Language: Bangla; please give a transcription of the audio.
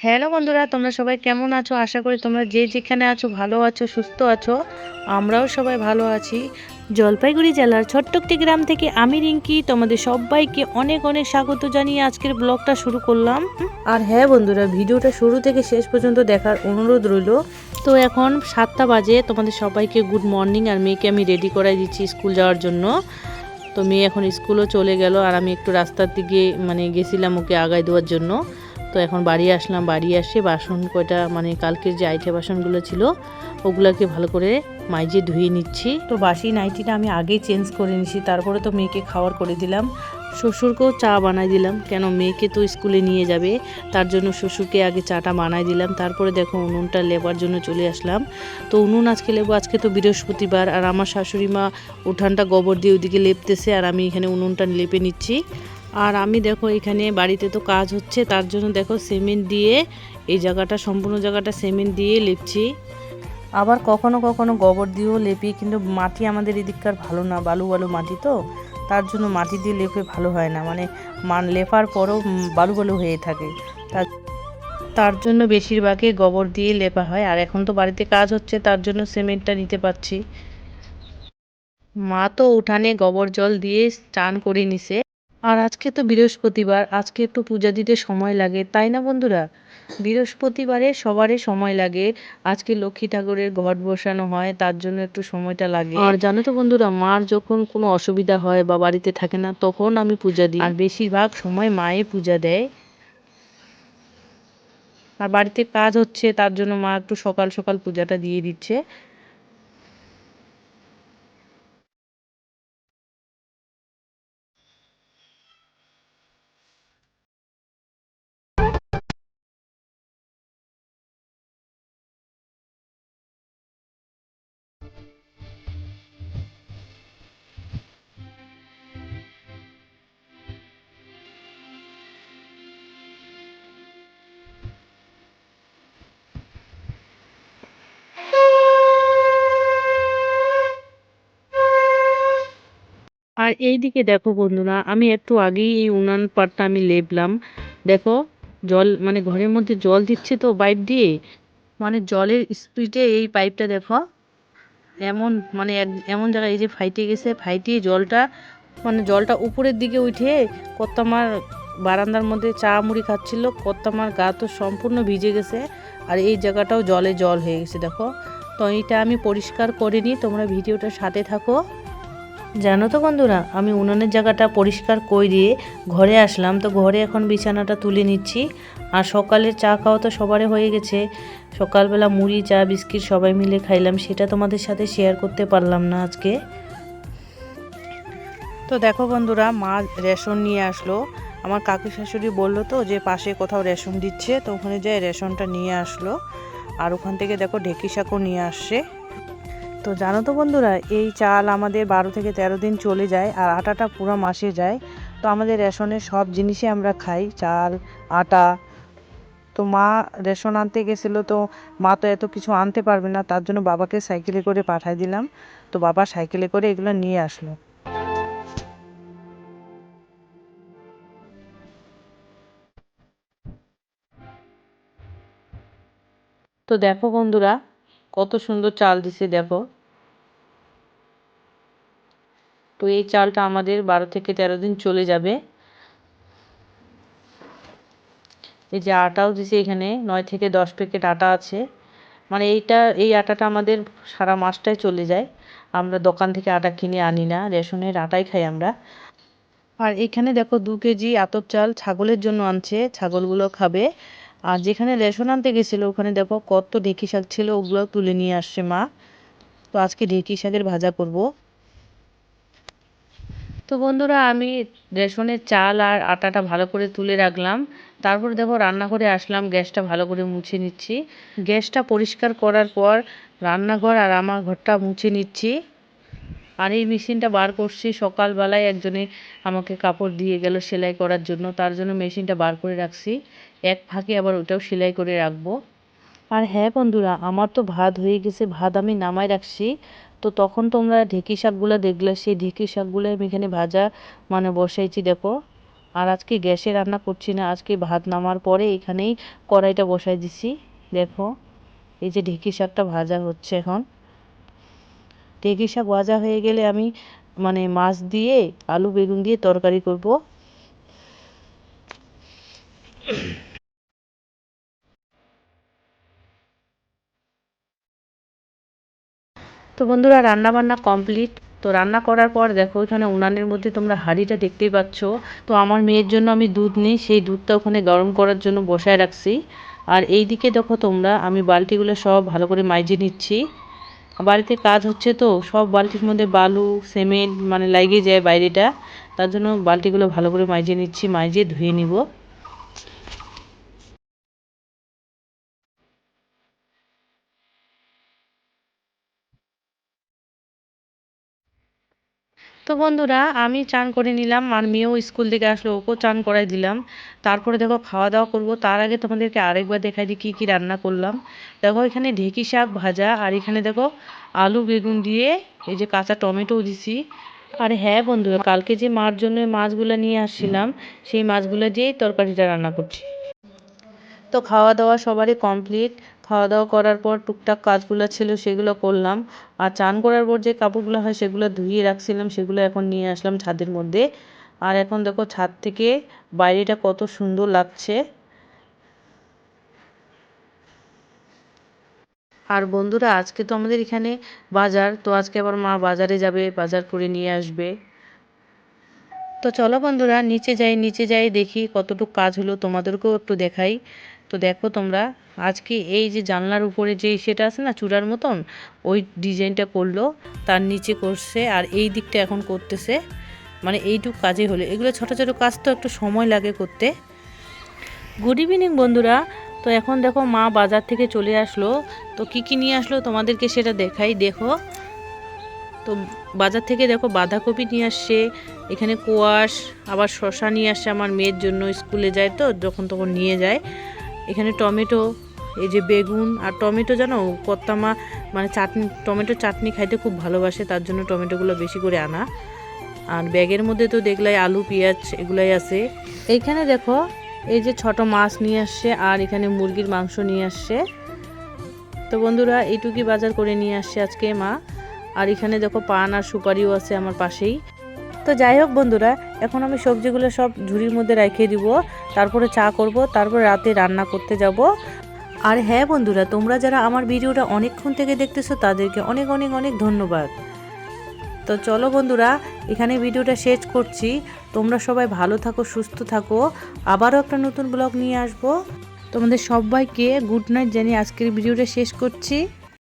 হ্যালো বন্ধুরা তোমরা সবাই কেমন আছো? আশা করি তোমরা যে যেখানে আছো ভালো আছো সুস্থ আছো। আমরাও সবাই ভালো আছি। জলপাইগুড়ি জেলার ছোট্ট একটি গ্রাম থেকে আমি রিঙ্কি তোমাদের সবাইকে অনেক অনেক স্বাগত জানিয়ে আজকের ব্লগটা শুরু করলাম। আর হ্যাঁ বন্ধুরা ভিডিওটা শুরু থেকে শেষ পর্যন্ত দেখার অনুরোধ রইল। তো এখন সাতটা বাজে তোমাদের সবাইকে গুড মর্নিং আর মেয়েকে আমি রেডি করাই দিচ্ছি স্কুল যাওয়ার জন্য। তো মেয়ে এখন স্কুলও চলে গেল আর আমি একটু রাস্তার দিকে মানে গেছিলাম ওকে আগায় দেওয়ার জন্য। তো এখন বাড়ি আসলাম বাড়ি আসে বাসন কয়টা মানে কালকের যে আইঠে বাসনগুলো ছিল ওগুলোকে ভালো করে মাইজে ধুয়ে নিচ্ছি। তো বাসি নাইটিটা আমি আগেই চেঞ্জ করে নিছি তারপরে তো মেয়েকে খাওয়ার করে দিলাম। শ্বশুরকেও চা বানাই দিলাম কেন মেয়েকে তো স্কুলে নিয়ে যাবে তার জন্য শ্বশুরকে আগে চাটা বানাই দিলাম তারপরে দেখো উনুনটা লেবার জন্য চলে আসলাম। তো উনুন আজকে লেবো আজকে তো বৃহস্পতিবার আর আমার শাশুড়ি মা উঠানটা গোবর দিয়ে ওইদিকে লেপতেছে আর আমি এখানে উনুনটা লেপে নিচ্ছি। আর আমি দেখো এখানে বাড়িতে তো কাজ হচ্ছে, তার জন্য দেখো সিমেন্ট দিয়ে, এই জায়গাটা, সম্পূর্ণ জায়গাটা সিমেন্ট দিয়ে লেপছি। আবার কখনো কখনো গোবর দিয়েও লেপি, কিন্তু মাটি আমাদের এদিককার ভালো না, বালু বালু মাটি তো, তার জন্য মাটি দিয়ে লেপে ভালো হয় না মানে মান লেপার পরও বালু বালু হয়ে থাকে। তার তার জন্য বেশিরভাগই গোবর দিয়ে লেপা হয়, আর এখন তো বাড়িতে কাজ হচ্ছে, তার জন্য সিমেন্টটা নিতে পারছি। মা তো উঠানে গোবর জল দিয়ে স্নান করে নিছে। আর আজকে তো বৃহস্পতিবার আজকে একটু পূজা দিতে সময় লাগে তাই না বন্ধুরা? বৃহস্পতিবারে সবারই সময় লাগে আজকে লক্ষ্মী ঠাকুরের ঘট বসানো হয় তার জন্য একটু সময়টা লাগে। আর জানো তো বন্ধুরা মার যখন কোনো অসুবিধা হয় বা বাড়িতে থাকে না তখন আমি পূজা দিই। আর বেশিরভাগ সময় মায়ে পূজা দেয়। আর বাড়িতে কাজ হচ্ছে তার জন্য মা একটু সকাল সকাল পূজাটা দিয়ে দিচ্ছে। আর এইদিকে দেখো বন্ধুরা, আমি একটু আগেই এই উনান পাটটা আমি লেপলাম। দেখো, জল মানে ঘরের মধ্যে জল দিচ্ছে তো পাইপ দিয়ে মানে জলের স্পিডে এই পাইপটা দেখো, এমন মানে এমন জায়গায় এই যে ফাইটে গেছে, ফাইটে জলটা মানে জলটা উপরের দিকে উঠে কত আমার বারান্দার মধ্যে চা মুড়ি খাচ্ছিল কত আমার গা তো সম্পূর্ণ ভিজে গেছে, আর এই জায়গাটাও জলে জল হয়ে গেছে, দেখো। তো এইটা আমি পরিষ্কার করে নিই, তোমরা ভিডিওটার সাথে থাকো। জানো তো বন্ধুরা, আমি উনুনের জায়গাটা পরিষ্কার করে দিয়ে ঘরে আসলাম। তো ঘরে এখন বিছানাটা তুলে নিচ্ছি। আর সকালে চা খাওয়া তো সবারই হয়ে গেছে। সকালবেলা মুড়ি, চা, বিস্কিট সবাই মিলে খাইলাম, সেটা তোমাদের সাথে শেয়ার করতে পারলাম না আজকে। তো দেখো বন্ধুরা, মা রেশন নিয়ে আসলো। আমার কাকু শাশুড়ি বলল তো যে পাশে কোথাও রেশন দিচ্ছে, তো ওখানে যাই রেশনটা নিয়ে আসলো। আর ওখান থেকে দেখো ঢেকি শাকও নিয়ে আসছে। তো জানো তো বন্ধুরা, এই চাল আমাদের বারো থেকে তেরো দিন চলে যায় আর আটাটা পুরো মাসে যায়। তো আমাদের রেশনের সব জিনিসই আমরা খাই, চাল, আটা। তো মা রেশন আনতে গেছিল তো মা তো এত কিছু আনতে পারবে না, তার জন্য বাবাকে সাইকেলে করে পাঠাই দিলাম। তো বাবা সাইকেলে করে এগুলো নিয়ে আসলো। তো দেখো বন্ধুরা, কত সুন্দর চাল দিছে দেখো। তো এই চালটা আমাদের বারো থেকে তেরো দিন চলে যাবে। এই যে আটাও দিছে এখানে, নয় থেকে দশ প্যাকেট আটা আছে। মানে এইটা, এই আটাটা আমাদের সারা মাসটাই চলে যায়। আমরা দোকান থেকে আটা কিনে আনি না, রেশনের আটাই খাই আমরা। আর এখানে দেখো দু কেজি আতপ চাল ছাগলের জন্য আনছে, ছাগলগুলো খাবে। আর যেখানে রেশন আনতে গেছিল, ওখানে দেখো কত ঢেঁকি শাক ছিল, ওগুলো তুলে নিয়ে আসছে মা। তো আজকে ঢেঁকি শাকের ভাজা করব। তো বন্ধুরা, আমি রেশনের চাল আর আটাটা ভালো করে তুলে রাখলাম। তারপর দেখো, রান্নাঘরে আসলাম, গ্যাসটা ভালো করে মুছে নিচ্ছি। গ্যাসটা পরিষ্কার করার পর রান্নাঘর আর আমার ঘরটা মুছে নিচ্ছি। আর এই মেশিনটা বার করছি সকালবেলায়, একজনে আমাকে কাপড় দিয়ে গেল সেলাই করার জন্য, তার জন্য মেশিনটা বার করে রাখছি। এক ফাঁকে আবার ওটাও সেলাই করে রাখব। আর হ্যাঁ বন্ধুরা, আমার তো ভাত হয়ে গেছে, ভাত আমি নামাই রাখছি। তো তখন তোমরা ঢেঁকি শাকগুলো দেখলে, সেই ঢেঁকি শাকগুলো আমি এখানে ভাজা মানে বসাইছি, দেখো। আর আজকে গ্যাসে রান্না করছি না, আজকে ভাত নামার পরে এখানেই কড়াইটা বসাই দিছি, দেখো। এই যে ঢেঁকি শাকটা ভাজা হচ্ছে এখন। ঢেঁকি শাক ভাজা হয়ে গেলে আমি মানে মাছ দিয়ে আলু, বেগুন দিয়ে তরকারি করব। তো বন্ধুরা রান্না বান্না কমপ্লিট। তো রান্না করার পর দেখো, এখানে উনানের মধ্যে তোমরা হাঁড়িটা দেখতেই পাচ্ছ। তো আমার মেয়ের জন্য আমি দুধ নিই, সেই দুধটা ওখানে গরম করার জন্য বসায় রাখছি। আর এই দিকে দেখো তোমরা, আমি বালতিগুলো সব ভালো করে মাইজে নিচ্ছি। বাড়িতে কাজ হচ্ছে তো, সব বালতির মধ্যে বালু, সিমেন্ট মানে লাগিয়ে যায় বাইরেটা। তার জন্য বালতিগুলো ভালো করে মাইজে নিচ্ছি মাইজে ধুয়ে নিব। তো বন্ধুরা, আমি চান করে নিলাম। আর মেয়েও স্কুল থেকে আসলো, ওকেও চান করাই দিলাম। তারপরে দেখো খাওয়া দাওয়া করব। তার আগে তোমাদেরকে আরেকবার দেখাই দিই কী কী রান্না করলাম। দেখো, এখানে ঢেঁকি শাক ভাজা, আর এখানে দেখো, আলু বেগুন দিয়ে এই যে কাঁচা টমেটোও দিছি। আর হ্যাঁ বন্ধুরা, কালকে যে মার জন্য মাছগুলো নিয়ে আসছিলাম, সেই মাছগুলো দিয়েই তরকারিটা রান্না করছি। তো খাওয়া দাওয়া সবারই কমপ্লিট খাওয়া দাওয়া করার পর টুকটাক কাজগুলো ছিল, সেগুলো করলাম। আর চান করার পর যে কাপড়গুলো হয়, সেগুলো ধুয়ে রাখছিলাম, সেগুলো এখন নিয়ে আসলাম ছাদের মধ্যে। আর এখন দেখো ছাদ থেকে বাইরেটা কত সুন্দর লাগছে। আর বন্ধুরা, আজকে তো আমাদের এখানে বাজার, তো আজকে আবার মা বাজারে যাবে, বাজার করে নিয়ে আসবে। তো চলো বন্ধুরা, নিচে যাই নিচে যাই, দেখি কতটুকু কাজ হলো, তোমাদেরকেও একটু দেখাই। তো দেখো তোমরা, আজকে এই যে জানলার উপরে যে সেটা আছে না, চূড়ার মতন, ওই ডিজাইনটা করল, তার নিচে করছে, আর এই দিকটা এখন করতেছে। মানে এইটুকু কাজে হলো। এগুলো ছোটো ছোটো কাজ তো একটু সময় লাগে করতে। গুড ইভিনিং বন্ধুরা। তো এখন দেখো মা বাজার থেকে চলে আসলো। তো কি কি নিয়ে আসলো তোমাদেরকে সেটা দেখাই। দেখো, তো বাজার থেকে দেখো বাঁধাকপি নিয়ে আসছে, এখানে কোয়াশ, আবার শশা নিয়ে আসছে আমার মেয়ের জন্য স্কুলে যায় তো, যখন তখন নিয়ে যায়। এখানে টমেটো, এই যে বেগুন আর টমেটো জানো, কত্তামা মানে চাটনি, টমেটো চাটনি খাইতে খুব ভালোবাসে, তার জন্য টমেটোগুলো বেশি করে আনা। আর ব্যাগের মধ্যে তো দেখলাই আলু, পেঁয়াজ এগুলাই আছে। এইখানে দেখো, এই যে ছোট মাছ নিয়ে আসছে আর এখানে মুরগির মাংস নিয়ে আসছে। তো বন্ধুরা, এইটুকুই বাজার করে নিয়ে আসছে আজকে মা। আর এখানে দেখো পান আর সুপারিও আছে আমার পাশেই। তো যাই হোক বন্ধুরা এখন আমি সবজিগুলো সব ঝুড়ির মধ্যে রেখে দিব, তারপরে চা করব, তারপরে রাতে রান্না করতে যাব। আর হ্যাঁ বন্ধুরা, তোমরা যারা আমার ভিডিওটা অনেকক্ষণ থেকে দেখতেছো, তাদেরকে অনেক অনেক অনেক ধন্যবাদ। তো চলো বন্ধুরা, এখানে ভিডিওটা শেষ করছি। তোমরা সবাই ভালো থাকো, সুস্থ থাকো। আবারও একটা নতুন ব্লগ নিয়ে আসব। তোমাদের সবাইকে গুড নাইট জানিয়ে আজকের ভিডিওটা শেষ করছি।